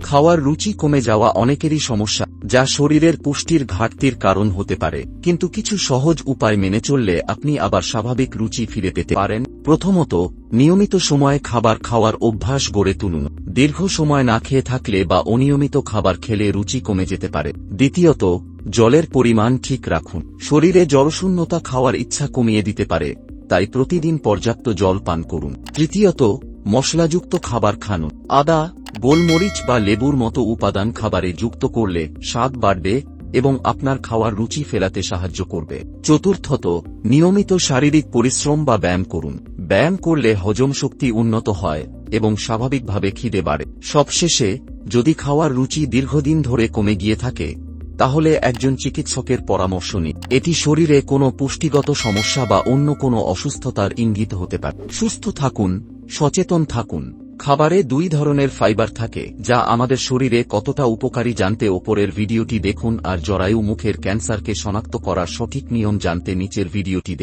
খাওয়ার রুচি কমে যাওয়া অনেকেরই সমস্যা, যা শরীরের পুষ্টির ঘাটতির কারণ হতে পারে। কিন্তু কিছু সহজ উপায় মেনে চললে আপনি আবার স্বাভাবিক রুচি ফিরে পেতে পারেন। প্রথমত, নিয়মিত সময়ে খাবার খাওয়ার অভ্যাস গড়ে তুলুন। দীর্ঘ সময় না খেয়ে থাকলে বা অনিয়মিত খাবার খেলে রুচি কমে যেতে পারে। দ্বিতীয়ত, জলের পরিমাণ ঠিক রাখুন। শরীরে জলশূন্যতা খাওয়ার ইচ্ছা কমিয়ে দিতে পারে, তাই প্রতিদিন পর্যাপ্ত জল পান করুন। তৃতীয়ত, মশলাযুক্ত খাবার খান। আদা গোলমরিচ বা লেবুর মতো উপাদান খাবারে যুক্ত করলে স্বাদ বাড়বে এবং আপনার খাওয়ার রুচি ফেরাতে সাহায্য করবে। চতুর্থত, নিয়মিত শারীরিক পরিশ্রম বা ব্যায়াম করুন। ব্যায়াম করলে হজম শক্তি উন্নত হয় এবং স্বাভাবিকভাবে খিদে বাড়ে। সবশেষে, যদি খাওয়ার রুচি দীর্ঘদিন ধরে কমে গিয়ে থাকে, তাহলে একজন চিকিৎসকের পরামর্শ নিন। এটি শরীরে কোনো পুষ্টিগত সমস্যা বা অন্য কোনো অসুস্থতার ইঙ্গিত হতে পারে। সুস্থ থাকুন, সচেতন থাকুন। খাবারে দুই ধরনের ফাইবার থাকে, যা আমাদের শরীরে কতটা উপকারী জানতে ওপরের ভিডিওটি দেখুন আর জরায়ু মুখের ক্যান্সারকে শনাক্ত করার সঠিক নিয়ম জানতে নিচের ভিডিওটি